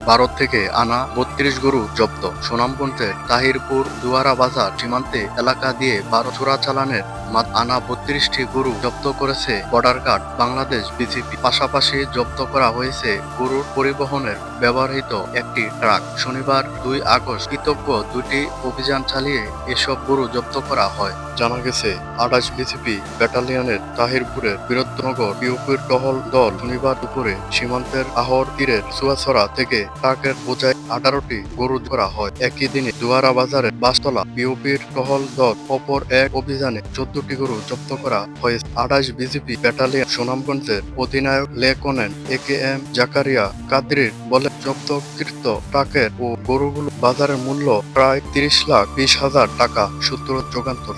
ভারত থেকে আনা বত্রিশ গরু জব্দ। সুনামগঞ্জের তাহিরপুর দুয়ারা বাজার সীমান্তে এলাকা দিয়ে বারো চোরাচালানের মাত আনা বত্রিশটি গরু জব্দ করেছে বর্ডার গার্ড। বাংলাদেশ বিজেপি। পাশাপাশি জব্দ করা হয়েছে গরুর পরিবহনের ব্যবহৃত একটি ট্রাক। শনিবার দুই আগস্ট কৃতজ্ঞ দুটি অভিযান চালিয়ে এসব গরু জব্দ করা হয়। জানা গেছে, আঠাশ বিজেপি ব্যাটালিয়নের তাহিরপুরের বীরত্নগর ইউপির টহল দল শনিবার দুপুরে সীমান্তের আহর তীরের সুয়াছড়া থেকে ট্রাকের বোঝায় আঠারোটি গরু ধরা হয়। একই দিনে দুয়ারা বাজারের বাসতলা বিউপির টহল দল অপর এক অভিযানে চোদ্দটি গরু জব্দ করা হয়েছে। আঠাশ বিজেপি ব্যাটালিয়ন সুনামগঞ্জের অধিনায়ক লেকনেন এ কে এম জাকারিয়া কাদরির বলে জব্দকৃত ট্রাকের ও গরুগুলো বাজারের মূল্য প্রায় তিরিশ লাখ বিশ হাজার টাকা সূত্র যোগান্তর।